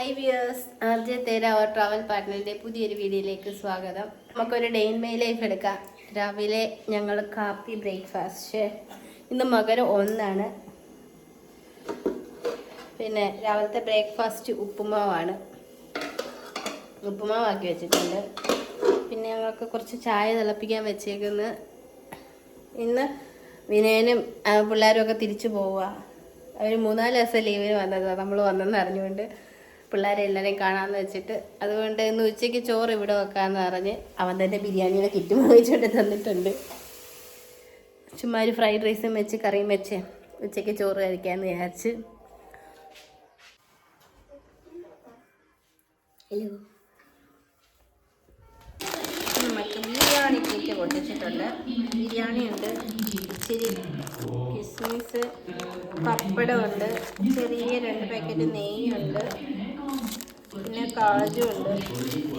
Hi views R J Thera our travel പാർട്ട്ണറിന്റെ പുതിയൊരു വീഡിയോയിലേക്ക് സ്വാഗതം. നമുക്കൊരു ഡേ ഇൻ മൈ ലൈഫ് എടുക്കാം. രാവിലെ ഞങ്ങൾ കാപ്പി ബ്രേക്ക്ഫാസ്റ്റ് ഇന്ന് മകരം ഒന്നാണ്. പിന്നെ രാവിലത്തെ ബ്രേക്ക്ഫാസ്റ്റ് ഉപ്പുമാവാണ്. ഉപ്പുമാവാക്കി വെച്ചിട്ടുണ്ട്. പിന്നെ ഞങ്ങൾക്ക് കുറച്ച് ചായ തിളപ്പിക്കാൻ വെച്ചേക്കുന്നു. ഇന്ന് വിനയനും പിള്ളേരും ഒക്കെ തിരിച്ചു പോവുക. അവർ മൂന്നാൽ ദിവസം ലീവിന് വന്നതാണ് നമ്മൾ വന്നെന്ന് അറിഞ്ഞുകൊണ്ട്. പിള്ളേരെ എല്ലാവരെയും കാണാമെന്ന് വെച്ചിട്ട് അതുകൊണ്ട് ഇന്ന് ഉച്ചയ്ക്ക് ചോറ് ഇവിടെ വെക്കാമെന്ന് പറഞ്ഞ് അവൻ തന്നെ ബിരിയാണിയുടെ കിറ്റ് വാങ്ങിച്ചുകൊണ്ട് തന്നിട്ടുണ്ട്. ചുമ്മാ ഒരു ഫ്രൈഡ് റൈസും വെച്ച് കറിയും വെച്ച് ഉച്ചയ്ക്ക് ചോറ് കഴിക്കാമെന്ന് വിചാരിച്ച്. ഹലോ. ബിരിയാണി കേക്ക് പൊട്ടിച്ചിട്ടുണ്ട്. ബിരിയാണി ഉണ്ട് ഇച്ചിരി കിസ്മിസ് പപ്പടമുണ്ട് ചെറിയ രണ്ട് പാക്കറ്റ് നെയ്യുണ്ട് പിന്നെ കാജു ഉണ്ട്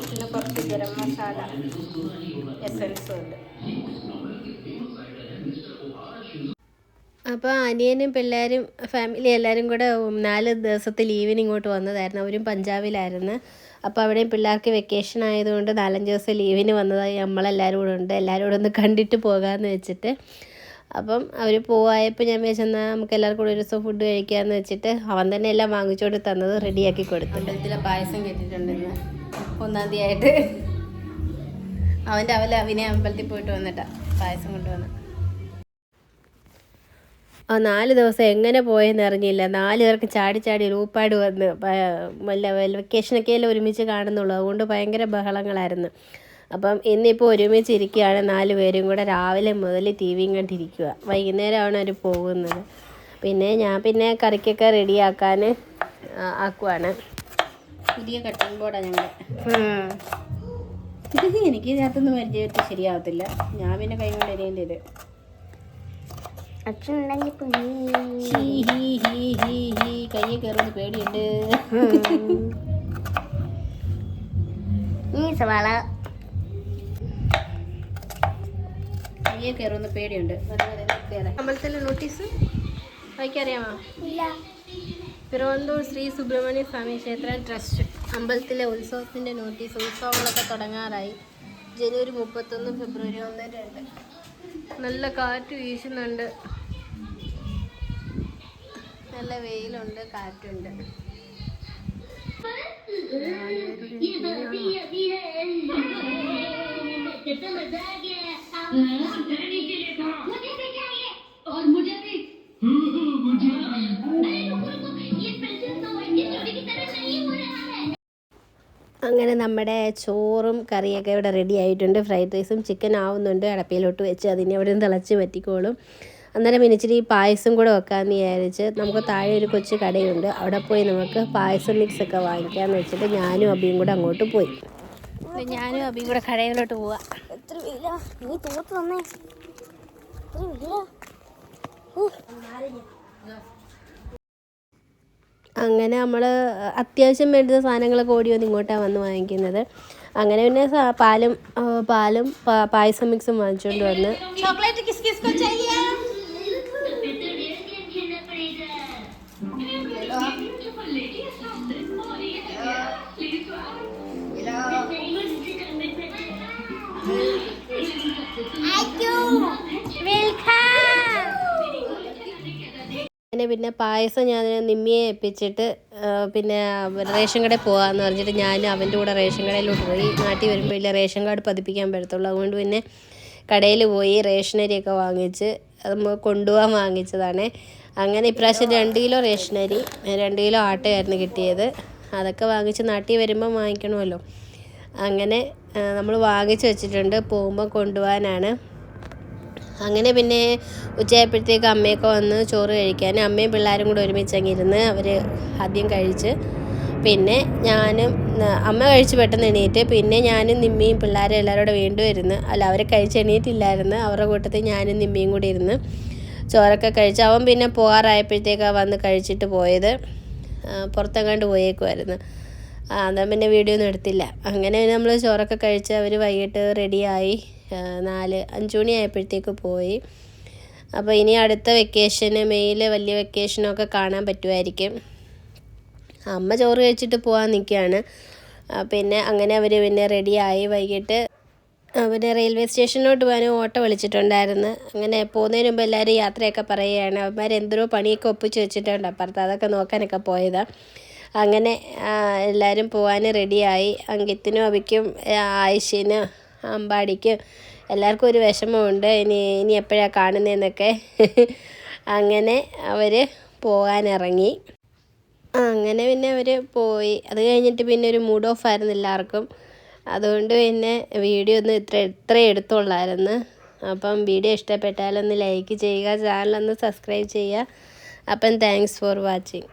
പിന്നെ കുറച്ച് ഗരം മസാല എസൻസും ഉണ്ട്. അപ്പോൾ അനിയനും പിള്ളേരും ഫാമിലി എല്ലാവരും കൂടെ നാല് ദിവസത്തെ ലീവിന് ഇങ്ങോട്ട് വന്നതായിരുന്നു. അവരും പഞ്ചാബിലായിരുന്നു. അപ്പോൾ അവിടെയും പിള്ളേർക്ക് വെക്കേഷൻ ആയതുകൊണ്ട് നാലഞ്ച് ദിവസം ലീവിന് വന്നതായി. നമ്മളെല്ലാവരും കൂടെ ഉണ്ട്. എല്ലാവരും കൂടെ ഒന്ന് കണ്ടിട്ട് പോകാമെന്ന് വെച്ചിട്ട് അപ്പം അവർ പോവായപ്പോൾ ഞാൻ വെച്ചെന്നാൽ നമുക്ക് എല്ലാവർക്കും കൂടെ ഒരു ദിവസം ഫുഡ് കഴിക്കാമെന്ന് വെച്ചിട്ട് അവൻ തന്നെ എല്ലാം വാങ്ങിച്ചുകൊണ്ട് തന്നത് റെഡിയാക്കി കൊടുത്തു. അമ്പലത്തിലെ പായസം കെട്ടിട്ടുണ്ട് ഇന്ന്. ഒന്നാം തീയതി ആയിട്ട്. അവന്റെ അവലെ അവിനെ അമ്പലത്തിൽ പോയിട്ട് വന്നിട്ടാ പായസം കൊണ്ടുവന്ന്. ആ നാല് ദിവസം എങ്ങനെ പോയെന്ന് അറിഞ്ഞില്ല. നാല് പേർക്ക് ചാടി ചാടി രൂപ്പാട് വന്ന് വല്ല വെക്കേഷനൊക്കെയല്ലേ ഒരുമിച്ച് കാണുന്നുള്ളൂ. അതുകൊണ്ട് ഭയങ്കര ബഹളങ്ങളായിരുന്നു. അപ്പം ഇന്നിപ്പോൾ ഒരുമിച്ച് ഇരിക്കുകയാണ് നാല് പേരും കൂടെ രാവിലെ മുതൽ ടി വിയും കണ്ടിരിക്കുക. വൈകുന്നേരമാണ് അവർ പോകുന്നത്. പിന്നെ ഞാൻ പിന്നെ കറിക്കൊക്കെ റെഡിയാക്കാൻ ആക്കുവാണ്. പുതിയ കട്ടിംഗ് ബോർഡാണ് ഞങ്ങൾ ഇത് എനിക്ക് ഇതിനകത്തൊന്നും പരിചയത്തിൽ ശരിയാവത്തില്ല. ഞാൻ പിന്നെ കൈ കൊണ്ട് എറിയേണ്ടി വരും. അച്ഛനുണ്ടെങ്കിൽ കയ്യെ കയറുന്ന പേടിയുണ്ട്. സവാള കയ്യെ കയറുന്ന പേടിയുണ്ട്. അമ്പലത്തിലെ നോട്ടീസ് വായിക്കറിയാമോ? തിരുവനന്തപുരം ശ്രീ സുബ്രഹ്മണ്യ സ്വാമി ക്ഷേത്ര ട്രസ്റ്റ് അമ്പലത്തിലെ ഉത്സവത്തിന്റെ നോട്ടീസ് ഉത്സവങ്ങളൊക്കെ തുടങ്ങാറായി. ജനുവരി മുപ്പത്തൊന്ന് ഫെബ്രുവരി ഒന്ന് രണ്ട്. നല്ല കാറ്റ് വീശുന്നുണ്ട്. നല്ല വെയിലുണ്ട് കാറ്റുണ്ട്. मुझे അങ്ങനെ നമ്മുടെ ചോറും കറിയൊക്കെ ഇവിടെ റെഡി ആയിട്ടുണ്ട്. ഫ്രൈഡ് റൈസും ചിക്കൻ ആവുന്നുണ്ട്. അടപ്പയിലോട്ട് വെച്ച് അതിനെ അവിടെ നിന്ന് തിളച്ച് പറ്റിക്കോളും അന്നേരം പിന്നെ ഇച്ചിരി പായസം കൂടെ വെക്കാമെന്ന് വിചാരിച്ച് നമുക്ക് താഴെ ഒരു കൊച്ചു കടയുണ്ട്. അവിടെ പോയി നമുക്ക് പായസം മിക്സ് ഒക്കെ വാങ്ങിക്കാമെന്ന് വെച്ചിട്ട് ഞാനും അബിയും കൂടെ അങ്ങോട്ട് പോയി. ഞാനും അബിയും കൂടെ കടയിലോട്ട് പോവാം. എത്ര വെയില നീ തോർത്ത് തന്നേ എത്ര വെയില അങ്ങനെ നമ്മൾ അത്യാവശ്യം വേണ്ടുന്ന സാധനങ്ങളൊക്കെ ഓടി വന്ന് ഇങ്ങോട്ടാണ് വന്ന് വാങ്ങിക്കുന്നത്. അങ്ങനെ പിന്നെ പാലും പാലും പായസം മിക്സും വാങ്ങിച്ചുകൊണ്ട് വന്ന്. ചോക്ലേറ്റ് കിസ് കിസ് അങ്ങനെ പിന്നെ പായസം ഞാൻ നിമ്മിയെ ഏൽപ്പിച്ചിട്ട് പിന്നെ റേഷൻ കടയിൽ പോകാമെന്ന് പറഞ്ഞിട്ട് ഞാൻ അവന്റെ കൂടെ റേഷൻ കടയിലോട്ട് പോയി. നാട്ടിൽ വരുമ്പോൾ ഇല്ല റേഷൻ കാർഡ് പതിപ്പിക്കാൻ പറ്റത്തുള്ളൂ. അതുകൊണ്ട് പിന്നെ കടയിൽ പോയി റേഷനരിയൊക്കെ വാങ്ങിച്ച് അത് കൊണ്ടുപോകാൻ വാങ്ങിച്ചതാണ്. അങ്ങനെ ഇപ്രാവശ്യം രണ്ട് കിലോ റേഷനരി രണ്ട് കിലോ ആട്ടയായിരുന്നു കിട്ടിയത്. അതൊക്കെ വാങ്ങിച്ച് നാട്ടിൽ വരുമ്പം വാങ്ങിക്കണമല്ലോ. അങ്ങനെ നമ്മൾ വാങ്ങിച്ച് വെച്ചിട്ടുണ്ട്. പോകുമ്പോൾ കൊണ്ടുപോകാനാണ്. അങ്ങനെ പിന്നെ ഉച്ചയായപ്പോഴത്തേക്ക് അമ്മയൊക്കെ വന്ന് ചോറ് കഴിക്കാൻ അമ്മയും പിള്ളേരും കൂടെ ഒരുമിച്ച് അങ്ങിരുന്ന് അവർ ആദ്യം കഴിച്ച് പിന്നെ ഞാനും അമ്മ കഴിച്ച് പെട്ടെന്ന് എണീറ്റ് പിന്നെ ഞാനും നിമ്മിയും പിള്ളേരും എല്ലാവരും കൂടെ വീണ്ടും ഇരുന്ന് അല്ല അവരെ കഴിച്ച് എണീറ്റില്ലായിരുന്നു അവരുടെ കൂട്ടത്തിൽ ഞാനും നിമ്മിയും കൂടി ഇരുന്ന് ചോറൊക്കെ കഴിച്ച് അവൻ പിന്നെ പോകാറായപ്പോഴത്തേക്കാണ് വന്ന് കഴിച്ചിട്ട് പോയത്. പുറത്തെങ്ങാണ്ട് പോയേക്കുമായിരുന്നു എന്നാൽ പിന്നെ വീഡിയോ ഒന്നും എടുത്തില്ല. അങ്ങനെ നമ്മൾ ചോറൊക്കെ കഴിച്ച് അവർ വൈകിട്ട് റെഡിയായി നാല് അഞ്ച് മണി പോയി. അപ്പോൾ ഇനി അടുത്ത വെക്കേഷന് മെയ്യിൽ വലിയ വെക്കേഷനൊക്കെ കാണാൻ പറ്റുമായിരിക്കും അമ്മ ചോറ് കഴിച്ചിട്ട് പോകാൻ നിൽക്കുകയാണ് പിന്നെ അങ്ങനെ അവർ പിന്നെ റെഡിയായി വൈകിട്ട് അവർ റെയിൽവേ സ്റ്റേഷനിലോട്ട് പോകാൻ ഓട്ടോ വിളിച്ചിട്ടുണ്ടായിരുന്നു. അങ്ങനെ പോകുന്നതിന് മുമ്പ് എല്ലാവരും യാത്രയൊക്കെ പറയുകയാണ് അവന്മാർ എന്തോ പണിയൊക്കെ ഒപ്പിച്ച് വെച്ചിട്ടുണ്ട് അപ്പുറത്ത് അതൊക്കെ നോക്കാനൊക്കെ പോയതാണ് അങ്ങനെ എല്ലാവരും പോകാൻ റെഡിയായി. അങ്കിത്തിനും അവിക്കും ആയിഷിന് അമ്പാടിക്കും എല്ലാവർക്കും ഒരു വിഷമമുണ്ട്. ഇനി ഇനി എപ്പോഴാണ് കാണുന്നതെന്നൊക്കെ അങ്ങനെ അവർ പോകാനിറങ്ങി. അങ്ങനെ പിന്നെ അവർ പോയി. അത് കഴിഞ്ഞിട്ട് പിന്നെ ഒരു മൂഡ് ഓഫ് ആയിരുന്നു എല്ലാവർക്കും. അതുകൊണ്ട് പിന്നെ വീഡിയോ ഒന്നും ഇത്ര ഇത്ര എടുത്തുള്ളായിരുന്നു. അപ്പം വീഡിയോ ഇഷ്ടപ്പെട്ടാലൊന്ന് ലൈക്ക് ചെയ്യുക ചാനലൊന്ന് സബ്സ്ക്രൈബ് ചെയ്യുക. അപ്പം താങ്ക്സ് ഫോർ വാച്ചിങ്